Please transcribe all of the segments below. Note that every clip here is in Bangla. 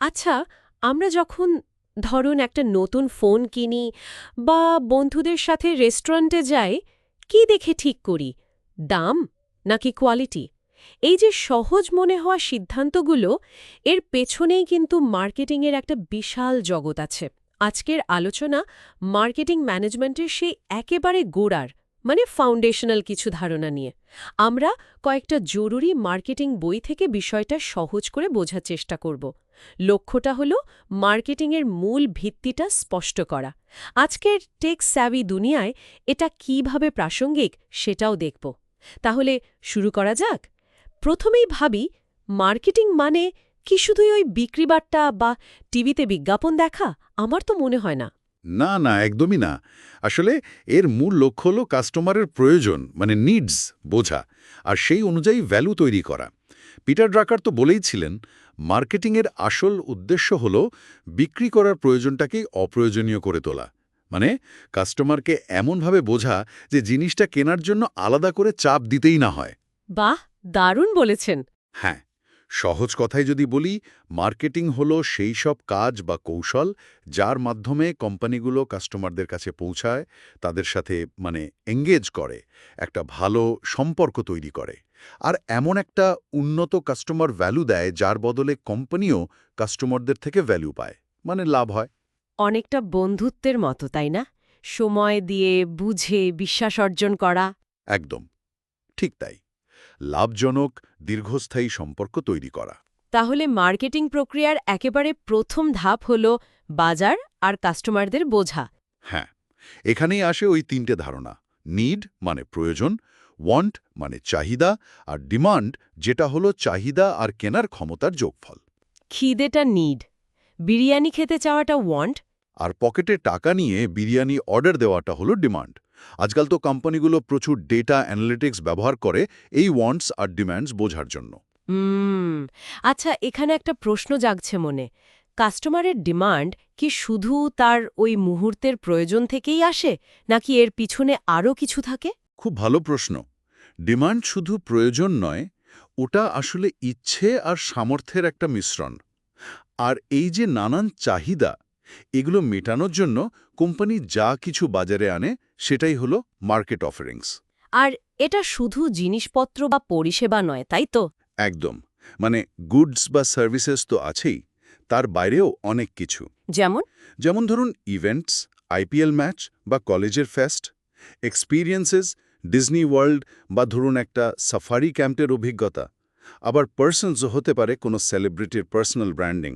আচ্ছা আমরা যখন ধরুন একটা নতুন ফোন কিনি বা বন্ধুদের সাথে রেস্টুরেন্টে যাই, কি দেখে ঠিক করি? দাম নাকি কোয়ালিটি? এই যে সহজ মনে হওয়া সিদ্ধান্তগুলো, এর পেছনেই কিন্তু মার্কেটিংয়ের একটা বিশাল জগৎ আছে। আজকের আলোচনা মার্কেটিং ম্যানেজমেন্টের সেই একেবারে গোড়ার মানে ফাউন্ডেশনাল কিছু ধারণা নিয়ে। আমরা কয়েকটা জরুরি মার্কেটিং বই থেকে বিষয়টা সহজ করে বোঝার চেষ্টা করব। লক্ষ্যটা হলো মার্কেটিংয়ের মূল ভিত্তিটা স্পষ্ট করা। আজকের টেক স্যাভি দুনিয়ায় এটা কীভাবে প্রাসঙ্গিক সেটাও দেখব। তাহলে শুরু করা যাক। প্রথমেই ভাবি, মার্কেটিং মানে কি শুধুই ওই বিক্রিবার্তা বা টিভিতে বিজ্ঞাপন দেখা? আমার তো মনে হয় না। না না, একদমই না। আসলে এর মূল লক্ষ্য হল কাস্টমারের প্রয়োজন মানে নিডস বোঝা, আর সেই অনুযায়ী ভ্যালু তৈরি করা। পিটার ড্রাকার তো বলেই ছিলেন মার্কেটিংয়ের আসল উদ্দেশ্য হল বিক্রি করার প্রয়োজনটাকেই অপ্রয়োজনীয় করে তোলা। মানে কাস্টমারকে এমনভাবে বোঝা যে জিনিসটা কেনার জন্য আলাদা করে চাপ দিতেই না হয়। বাহ দারুণ বলেছেন। হ্যাঁ সহজ কথায় যদি বলি মার্কেটিং হলো সেই সব কাজ বা কৌশল যার মাধ্যমে কোম্পানিগুলো কাস্টমারদের কাছে পৌঁছায় তাদের সাথে মানে এঙ্গেজ করে একটা ভালো সম্পর্ক তৈরি করে। আর এমন একটা উন্নত কাস্টমার ভ্যালু দেয় যার বদলে কোম্পানিও কাস্টমারদের থেকে ভ্যালু পায় মানে লাভ হয়। অনেকটা বন্ধুত্বের মতো তাই না? সময় দিয়ে বুঝে বিশ্বাস অর্জন করা। একদম ঠিক তাই। লাভজনক দীর্ঘস্থায়ী সম্পর্ক তৈরি করা। তাহলে মার্কেটিং প্রক্রিয়ার একেবারে প্রথম ধাপ হল বাজার আর কাস্টমারদের বোঝা। হ্যাঁ এখানেই আসে ওই তিনটে ধারণা নিড মানে প্রয়োজন ওয়ান্ট মানে চাহিদা আর ডিমান্ড যেটা হলো চাহিদা আর কেনার ক্ষমতার যোগফল। খিদেটা নিড বিরিয়ানি খেতে চাওয়াটা ওয়ান্ট আর পকেটে টাকা নিয়ে বিরিয়ানি অর্ডার দেওয়াটা হলো ডিমান্ড আজকাল তো কোম্পানিগুলো প্রচুর ডেটা অ্যানালিটিক্স ব্যবহার করে এই ওয়ান্টস আর ডিম্যান্ডস বোঝার জন্য। আচ্ছা এখানে একটা প্রশ্ন জাগছে মনে। কাস্টমারের ডিমান্ড কি শুধু তার ওই মুহূর্তের প্রয়োজন থেকেই আসে নাকি এর পিছনে আরও কিছু থাকে? খুব ভালো প্রশ্ন। ডিমান্ড শুধু প্রয়োজন নয় ওটা আসলে ইচ্ছে আর সামর্থ্যের একটা মিশ্রণ। আর এই যে নানান চাহিদা এগুলো মেটানোর জন্য কোম্পানি যা কিছু বাজারে আনে সেটাই হলো মার্কেট অফারিংস। আর এটা শুধু জিনিসপত্র বা পরিষেবা নয় তাই তো? একদম। মানে গুডস বা সার্ভিসেস তো আছেই তার বাইরেও অনেক কিছু। যেমন? যেমন ধরুন ইভেন্টস আইপিএল ম্যাচ বা কলেজের ফেস্ট এক্সপিরিয়েন্সেস ডিজনি ওয়ার্ল্ড বা ধরুন একটা সাফারি ক্যাম্পের অভিজ্ঞতা। আবার পার্সনসও হতে পারে কোনো সেলিব্রিটির পার্সোনাল ব্র্যান্ডিং।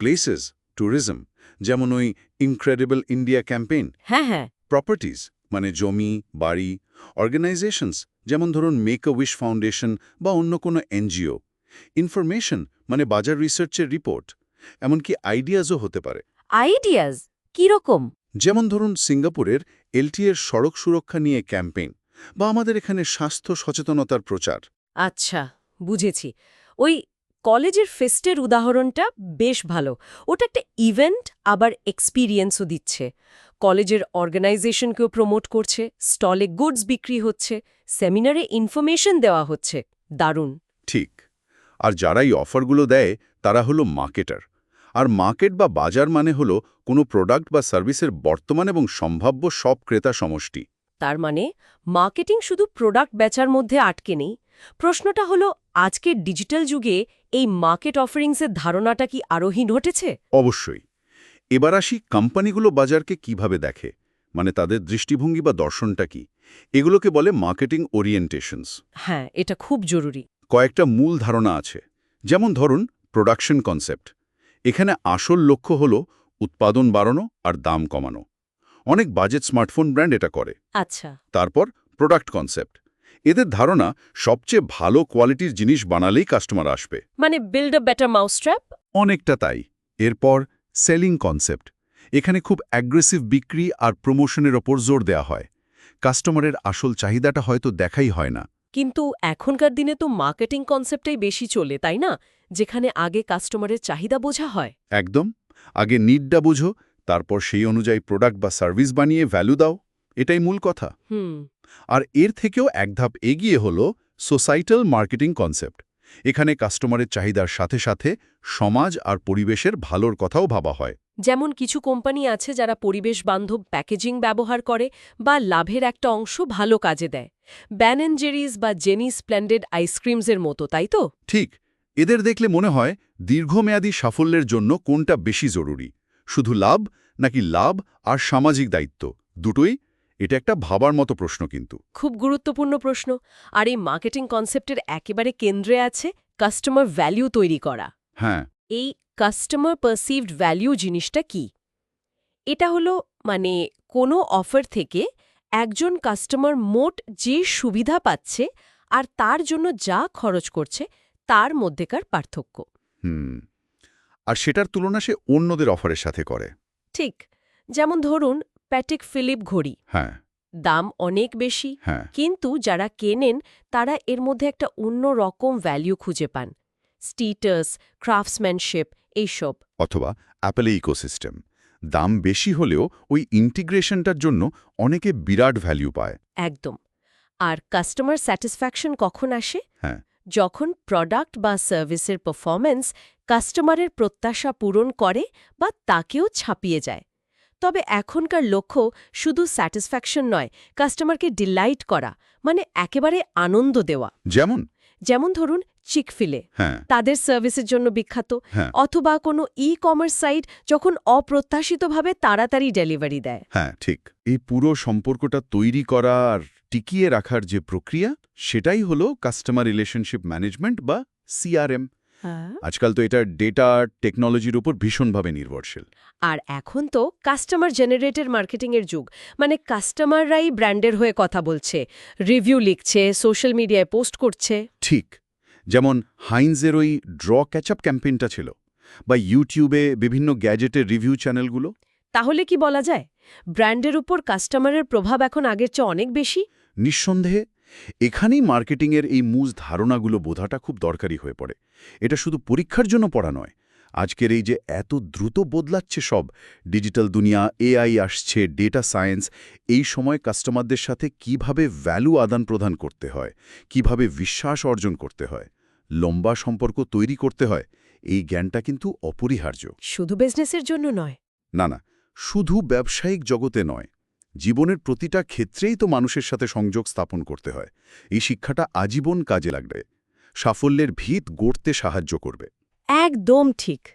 প্লেসেস ট্যুরিজম যেমন ওই ইনক্রেডিবল ইন্ডিয়া ক্যাম্পেইন। হ্যাঁ হ্যাঁ। প্রপার্টিজ মানে জমি বাড়ি অর্গানাইজেশনস যেমন ধরুন মেক আ উইশ ফাউন্ডেশন বা অন্য কোনো এনজিও। ইনফরমেশন মানে বাজার রিসার্চের রিপোর্ট এমনকি আইডিয়াজও হতে পারে। আইডিয়াজ কীরকম যেমন ধরুন সিঙ্গাপুরের এলটিএর সড়ক সুরক্ষা নিয়ে ক্যাম্পেইন। বা আমাদের এখানে স্বাস্থ্য সচেতনতার প্রচার। আচ্ছা বুঝেছি। ওই কলেজের ফেস্টের উদাহরণটা বেশ ভালো। ওটা একটা ইভেন্ট আবার এক্সপিরিয়েন্সও দিচ্ছে। কলেজের অর্গানাইজেশনকেও প্রমোট করছে স্টলে গুডস বিক্রি হচ্ছে সেমিনারে ইনফরমেশন দেওয়া হচ্ছে। দারুণ। ঠিক। আর যারা এই অফারগুলো দেয় তারা হলো মার্কেটার। আর মার্কেট বা বাজার মানে হলো কোনো প্রোডাক্ট বা সার্ভিসের বর্তমান এবং সম্ভাব্য সব ক্রেতা সমষ্টি। তার মানে মার্কেটিং শুধু প্রোডাক্ট বেচার মধ্যে আটকে নেই। প্রশ্নটা হলো আজকের ডিজিটাল যুগে এই মার্কেট অফারিংসের ধারণাটা কি আরোহীন ঘটেছে? অবশ্যই। এবার আসি কোম্পানিগুলো বাজারকে কীভাবে দেখে মানে তাদের দৃষ্টিভঙ্গি বা দর্শনটা কি? এগুলোকে বলে মার্কেটিং ওরিয়েন্টেশনস। হ্যাঁ এটা খুব জরুরি। কয়েকটা মূল ধারণা আছে। যেমন ধরুন প্রোডাকশন কনসেপ্ট। এখানে আসল লক্ষ্য হল উৎপাদন বাড়ানো আর দাম কমানো। অনেক বাজেট স্মার্টফোন ব্র্যান্ড এটা করে। আচ্ছা। তারপর প্রোডাক্ট কনসেপ্ট। এদের ধারণা সবচেয়ে ভালো কোয়ালিটির জিনিস বানালেই কাস্টমার আসবে। মানে বিল্ড আ বেটার মাউসট্র্যাপ অনেকটা তাই। এরপর সেলিং কনসেপ্ট এখানে খুব অ্যাগ্রেসিভ বিক্রি আর প্রমোশনের ওপর জোর দেওয়া হয়। কাস্টমারের আসল চাহিদাটা হয়তো দেখাই হয় না। কিন্তু এখনকার দিনে তো মার্কেটিং কনসেপ্টটাই বেশি চলে তাই না? যেখানে আগে কাস্টমারের চাহিদা বোঝা হয়। একদম। আগে নিডটা বুঝো তারপর সেই অনুযায়ী প্রোডাক্ট বা সার্ভিস বানিয়ে ভ্যালু দাও এটাই মূল কথা। হুম। আর এর থেকেও এক ধাপ এগিয়ে হল সোসাইটাল মার্কেটিং কনসেপ্ট এখানে কাস্টমারের চাহিদার সাথে সাথে সমাজ আর পরিবেশের ভালোর কথাও ভাবা হয়। যেমন কিছু কোম্পানি আছে যারা পরিবেশ বান্ধব প্যাকেজিং ব্যবহার করে বা লাভের একটা অংশ ভালো কাজে দেয়। ব্যান অ্যান্ড জেরিস বা জেনি স্প্ল্যান্ডেড আইসক্রিমসের মতো তাই তো? ঠিক। এদের দেখলে মনে হয় দীর্ঘমেয়াদী সাফল্যের জন্য কোনটা বেশি জরুরি। শুধু লাভ নাকি লাভ আর সামাজিক দায়িত্ব? দুটোই? এটা একটা ভাবার মতো প্রশ্ন কিন্তু। খুব গুরুত্বপূর্ণ প্রশ্ন। আর এই মার্কেটিং কনসেপ্টের একেবারে কেন্দ্রে আছে কাস্টমার ভ্যালু তৈরি করা। হ্যাঁ। এই কাস্টমার পারসিভড ভ্যালু জিনিসটা কি? এটা হলো মানে কোনো অফার থেকে একজন কাস্টমার মোট যে সুবিধা পাচ্ছে আর তার জন্য যা খরচ করছে তার মধ্যেকার পার্থক্য। হুম। আর সেটার তুলনা সে অন্যদের অফারের সাথে করে। ঠিক যেমন ধরুন প্যাটিক ফিলিপ ঘড়ি। হ্যাঁ। দাম অনেক বেশি হ্যাঁ। কিন্তু যারা কেনেন তারা এর মধ্যে একটা অন্য রকম ভ্যালু খুঁজে পান। স্টিটাস ক্রাফটসম্যানশিপ এইসব। অথবা অ্যাপেল ইকোসিস্টেম দাম বেশি হলেও ওই ইন্টিগ্রেশনটার জন্য অনেকে বিরাট ভ্যালু পায়। একদম। আর কাস্টমার স্যাটিসফ্যাকশন কখন আসে? হ্যাঁ। যখন প্রোডাক্ট বা সার্ভিসের পারফরম্যান্স কাস্টমারের প্রত্যাশা পূরণ করে বা তাকেও ছাপিয়ে যায়। তবে এখনকার লক্ষ্য শুধু স্যাটিসফ্যাকশন নয় কাস্টমারকে ডিলাইট করা মানে একেবারে আনন্দ দেওয়া। যেমন? যেমন ধরুন চিকফিলে। হ্যাঁ। তাদের সার্ভিসের জন্য বিখ্যাত। হ্যাঁ। অথবা কোনো ই কমার্স সাইট যখন অপ্রত্যাশিতভাবে তাড়াতাড়ি ডেলিভারি দেয়। হ্যাঁ ঠিক। এই পুরো সম্পর্কটা তৈরি করা আর টিকিয়ে রাখার যে প্রক্রিয়া সেটাই হলো কাস্টমার রিলেশনশিপ ম্যানেজমেন্ট বা সিআরএম আজকাল তো এটা ডেটা টেকনোলজির উপর ভীষণভাবে নির্ভরশীল। আর এখন তো কাস্টমার জেনারেটেড মার্কেটিংয়ের যুগ। মানে কাস্টমাররাই ব্র্যান্ডের হয়ে কথা বলছে। রিভিউ লিখছে সোশ্যাল মিডিয়ায় পোস্ট করছে। ঠিক। যেমন হাইনজের ওই ড্র ক্যাচআপ ক্যাম্পেইনটা ছিল বা ইউটিউবে বিভিন্ন গ্যাজেটের রিভিউ চ্যানেলগুলো তাহলে কি বলা যায়? ব্র্যান্ডের উপর কাস্টমারের প্রভাব এখন আগের চেয়ে অনেক বেশি? নিঃসন্দেহে এখানেই মার্কেটিংয়ের এই মূল ধারণাগুলো বোঝাটা খুব দরকারি হয়ে পড়ে। এটা শুধু পরীক্ষার জন্য পড়া নয়। আজকের এই যে এত দ্রুত বদলাচ্ছে সব ডিজিটাল দুনিয়া এআই আসছে ডেটা সায়েন্স এই সময় কাস্টমারদের সাথে কীভাবে ভ্যালু আদান প্রদান করতে হয় কীভাবে বিশ্বাস অর্জন করতে হয় লম্বা সম্পর্ক তৈরি করতে হয় এই জ্ঞানটা কিন্তু অপরিহার্য। শুধু বিজনেসের জন্য নয়। না না শুধু ব্যবসায়িক জগতে নয় জীবনের প্রতিটা ক্ষেত্রেই তো মানুষের সাথে সংযোগ স্থাপন করতে হয়। এই শিক্ষাটা আজীবন কাজে লাগবে। সাফল্যের ভিত গড়তে সাহায্য করবে। একদম ঠিক।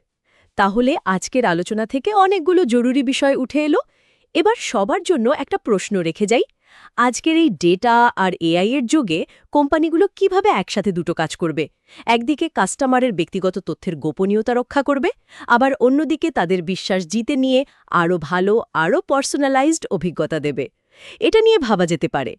তাহলে আজকের আলোচনা থেকে অনেকগুলো জরুরি বিষয় উঠে এলো। এবার সবার জন্য একটা প্রশ্ন রেখে যাই। আজকের এই ডেটা আর এআই এর যুগে কোম্পানিগুলো কীভাবে একসাথে দুটো কাজ করবে? একদিকে কাস্টমারের ব্যক্তিগত তথ্যের গোপনীয়তা রক্ষা করবে, আবার অন্যদিকে তাদের বিশ্বাস জিতে নিয়ে আরও ভালো, আরও পার্সোনালাইজড অভিজ্ঞতা দেবে। এটা নিয়ে ভাবা যেতে পারে।